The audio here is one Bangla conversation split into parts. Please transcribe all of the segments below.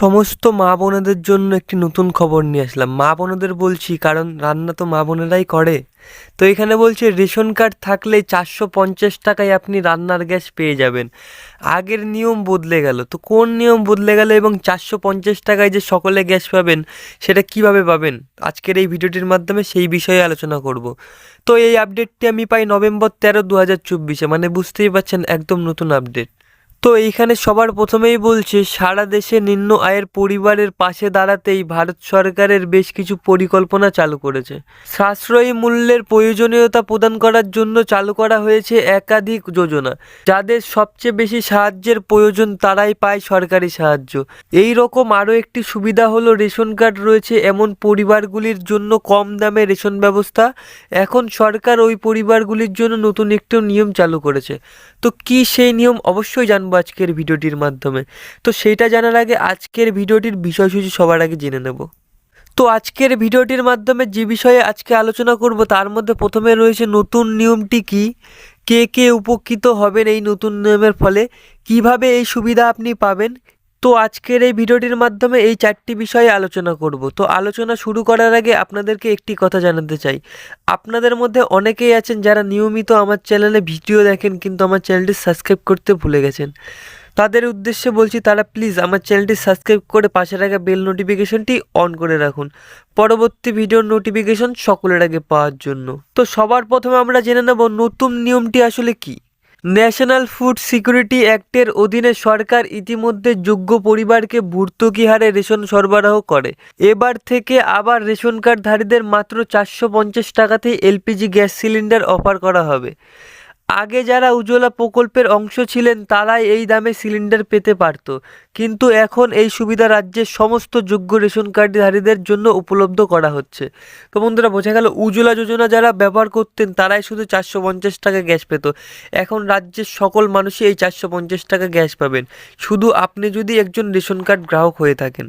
সমস্ত মা বোনেদের জন্য একটি নতুন খবর নিয়ে আসলাম। মা বোনেদের বলছি, কারণ রান্না তো মা বোনেরাই করে। তো এখানে বলছে, রেশন কার্ড থাকলে চারশো পঞ্চাশ টাকায় আপনি রান্নার গ্যাস পেয়ে যাবেন। আগের নিয়ম বদলে গেল। তো কোন নিয়ম বদলে গেল এবং চারশো পঞ্চাশ টাকায় যে সকলে গ্যাস পাবেন, সেটা কীভাবে পাবেন? আজকের এই ভিডিওটির মাধ্যমে সেই বিষয়ে আলোচনা করব। তো এই আপডেটটি আমি পাই নভেম্বর তেরো দু হাজার চব্বিশে। মানে বুঝতেই পারছেন, একদম নতুন আপডেট তো এইখানে সবার প্রথমেই বলছে, সারা দেশে নিম্ন আয়ের পরিবারের পাশে দাঁড়াতেই ভারত সরকারের বেশ কিছু পরিকল্পনা চালু করেছে। সাশ্রয়ী মূল্যের প্রয়োজনীয়তা প্রদান করার জন্য চালু করা হয়েছে একাধিক যোজনা। যাদের সবচেয়ে বেশি সাহায্যের প্রয়োজন তারাই পায় সরকারি সাহায্য। এই রকম আরও একটি সুবিধা হলো রেশন কার্ড রয়েছে, এমন পরিবারগুলির জন্য কম দামে রেশন ব্যবস্থা। এখন সরকার ওই পরিবারগুলির জন্য নতুন একটি নিয়ম চালু করেছে। তো কি সেই নিয়ম? অবশ্যই জানব আজকের ভিডিওটির মাধ্যমে। তো সেইটা জানার আগে আজকের ভিডিওটির বিষয়সূচি সবার আগে জেনে নেব। তো আজকের ভিডিওটির মাধ্যমে যে বিষয়ে আজকে আলোচনা করব, তার মধ্যে প্রথমে রয়েছে নতুন নিয়মটি কি? কে কে উপকৃত হবেন এই নতুন নিয়মের ফলে? কীভাবে এই সুবিধা আপনি পাবেন? তো আজকের এই ভিডিওটির মাধ্যমে এই চারটি বিষয়ে আলোচনা করব। তো আলোচনা শুরু করার আগে আপনাদেরকে একটি কথা জানাতে চাই। আপনাদের মধ্যে অনেকেই আছেন যারা নিয়মিত আমার চ্যানেলে ভিডিও দেখেন কিন্তু আমার চ্যানেলটি সাবস্ক্রাইব করতে ভুলে গেছেন। তাদের উদ্দেশ্যে বলছি তারা প্লিজ আমার চ্যানেলটি সাবস্ক্রাইব করে পাশে রাখা বেল নোটিফিকেশনটি অন করে রাখুন। পরবর্তী ভিডিওর নোটিফিকেশন সকলের আগে পাওয়ার জন্য। তো সবার প্রথমে আমরা জেনে নেব নতুন নিয়মটি আসলে কি? ন্যাশনাল ফুড সিকিউরিটি অ্যাক্টের অধীনে সরকার ইতিমধ্যে যোগ্য পরিবারকে ভর্তুকি হারে রেশন সরবরাহ করে। এবার থেকে আবার রেশন কার্ডধারীদের মাত্র চারশো পঞ্চাশ টাকাতেই এলপিজি গ্যাস সিলিন্ডার অফার করা হবে। আগে যারা উজ্জ্বলা প্রকল্পের অংশ ছিলেন, তারাই এই দামে সিলিন্ডার পেতে পারত। কিন্তু এখন এই সুবিধা রাজ্যের সমস্ত যোগ্য রেশন কার্ডধারীদের জন্য উপলব্ধ করা হচ্ছে। তো বন্ধুরা, বোঝা গেল উজ্জ্বলা যোজনা যারা ব্যবহার করতেন, তারাই শুধু চারশো পঞ্চাশ টাকা গ্যাস পেত। এখন রাজ্যের সকল মানুষই এই চারশো পঞ্চাশ টাকা গ্যাস পাবেন। শুধু আপনি যদি একজন রেশন কার্ড গ্রাহক হয়ে থাকেন।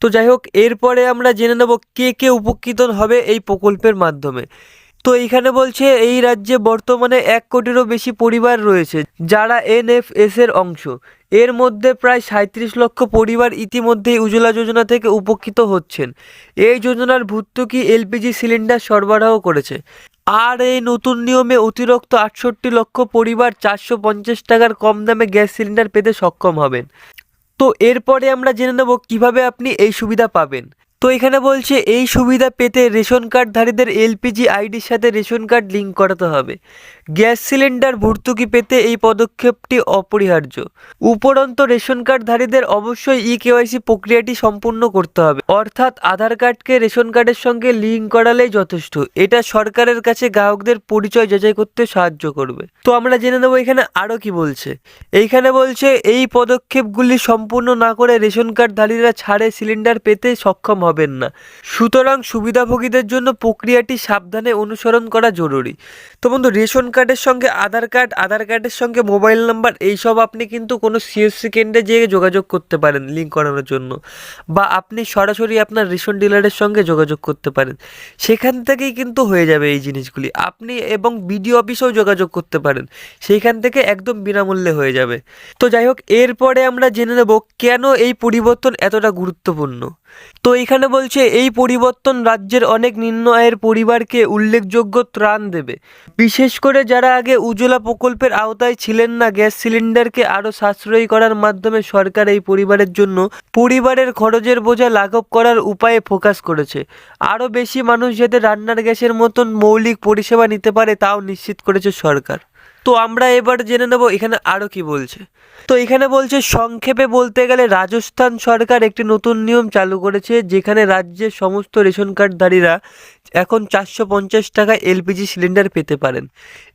তো যাই হোক, এরপরে আমরা জেনে নেব কে কে উপকৃত হবে এই প্রকল্পের মাধ্যমে। তো এইখানে বলছে এই রাজ্যে বর্তমানে এক কোটিরও বেশি পরিবার রয়েছে, যারা এনএফএস এর অংশ। এর মধ্যে প্রায় সাঁত্রিশ লক্ষ পরিবার ইতিমধ্যেই উজ্জ্বলা যোজনা থেকে উপকৃত হচ্ছেন। এই যোজনার ভর্তুকি এলপিজি সিলিন্ডার সরবরাহ করেছে। আর এই নতুন নিয়মে অতিরিক্ত আটষট্টি লক্ষ পরিবার চারশো পঞ্চাশ টাকার কম দামে গ্যাস সিলিন্ডার পেতে সক্ষম হবেন। তো এরপরে আমরা জেনে নেব কীভাবে আপনি এই সুবিধা পাবেন। তো এখানে বলছে, এই সুবিধা পেতে রেশন কার্ডধারীদের এলপিজি আইডির সাথে রেশন কার্ড লিঙ্ক করাতে হবে। গ্যাস সিলিন্ডার ভর্তুকি পেতে এই পদক্ষেপটি অপরিহার্য। উপরন্ত রেশন কার্ডধারীদের অবশ্যই ই কেওয়াইসি প্রক্রিয়াটি সম্পূর্ণ করতে হবে। অর্থাৎ আধার কার্ডকে রেশন কার্ডের সঙ্গে লিঙ্ক করালেই যথেষ্ট। এটা সরকারের কাছে গ্রাহকদের পরিচয় যাচাই করতে সাহায্য করবে। তো আমরা জেনে নেব এখানে আরও কি বলছে। এইখানে বলছে, এই পদক্ষেপগুলি সম্পূর্ণ না করে রেশন কার্ডধারীরা ছাড়ে সিলিন্ডার পেতে সক্ষম হবেন না। সুতরাং সুবিধাভোগীদের জন্য প্রক্রিয়াটি সাবধানে অনুসরণ করা জরুরি। তো বন্ধু, রেশন কার্ডের সঙ্গে আধার কার্ড, আধার কার্ডের সঙ্গে মোবাইল নাম্বার, এইসব আপনি কিন্তু কোনো সিএসসি কেন্দ্রে যেয়ে যোগাযোগ করতে পারেন লিঙ্ক করানোর জন্য। বা আপনি সরাসরি আপনার রেশন ডিলারের সঙ্গে যোগাযোগ করতে পারেন। সেখান থেকেই কিন্তু হয়ে যাবে এই জিনিসগুলি। আপনি এবং বিডিও অফিসেও যোগাযোগ করতে পারেন। সেইখান থেকে একদম বিনামূল্যে হয়ে যাবে। তো যাই হোক, এরপরে আমরা জেনে নেব কেন এই পরিবর্তন এতটা গুরুত্বপূর্ণ। তো এখানে বলছে, এই পরিবর্তন রাজ্যের অনেক নিম্ন আয়ের পরিবারকে উল্লেখযোগ্য ত্রাণ দেবে। বিশেষ করে যারা আগে উজ্জ্বলা প্রকল্পের আওতায় ছিলেন না, গ্যাস সিলিন্ডারকে আরও সাশ্রয়ী করার মাধ্যমে সরকার এই পরিবারের জন্য পরিবারের খরচের বোঝা লাঘব করার উপায়ে ফোকাস করেছে। আরও বেশি মানুষ যাতে রান্নার গ্যাসের মতন মৌলিক পরিষেবা নিতে পারে, তাও নিশ্চিত করেছে সরকার। তো আমরা এবার জেনে নেব এখানে আরও কি বলছে। তো এখানে বলছে, সংক্ষেপে বলতে গেলে রাজস্থান সরকার একটি নতুন নিয়ম চালু করেছে, যেখানে রাজ্যের সমস্ত রেশন কার্ডধারীরা এখন চারশো পঞ্চাশ টাকায় এলপিজি সিলিন্ডার পেতে পারেন।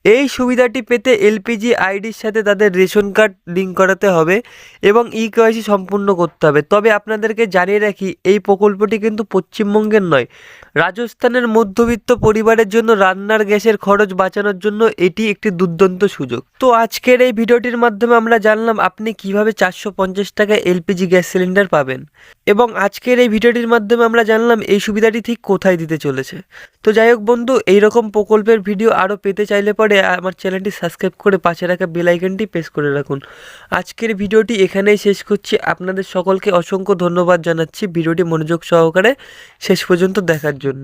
এই সুবিধাটি পেতে এলপিজি আইডির সাথে তাদের রেশন কার্ড লিঙ্ক করাতে হবে এবং ই কেওয়াইসি সম্পূর্ণ করতে হবে। তবে আপনাদেরকে জানিয়ে রাখি, এই প্রকল্পটি কিন্তু পশ্চিমবঙ্গের নয়, রাজস্থানের মধ্যবিত্ত পরিবারের জন্য রান্নার গ্যাসের খরচ বাঁচানোর জন্য এটি একটি দুর্দান্ত সুযোগ। তো আজকের এই ভিডিওটির মাধ্যমে আমরা জানলাম আপনি কীভাবে চারশো পঞ্চাশ টাকায় এলপিজি গ্যাস সিলিন্ডার পাবেন। এবং আজকের এই ভিডিওটির মাধ্যমে আমরা জানলাম এই সুবিধাটি ঠিক কোথায় দিতে চলেছে। তো যাই হোক বন্ধু, এইরকম প্রকল্পের ভিডিও আরও পেতে চাইলে পরে আমার চ্যানেলটি সাবস্ক্রাইব করে পাশে রাখা বেলাইকনটি প্রেস করে রাখুন। আজকের ভিডিওটি এখানেই শেষ করছি। আপনাদের সকলকে অসংখ্য ধন্যবাদ জানাচ্ছি। ভিডিওটি মনোযোগ সহকারে শেষ পর্যন্ত দেখার জন্য।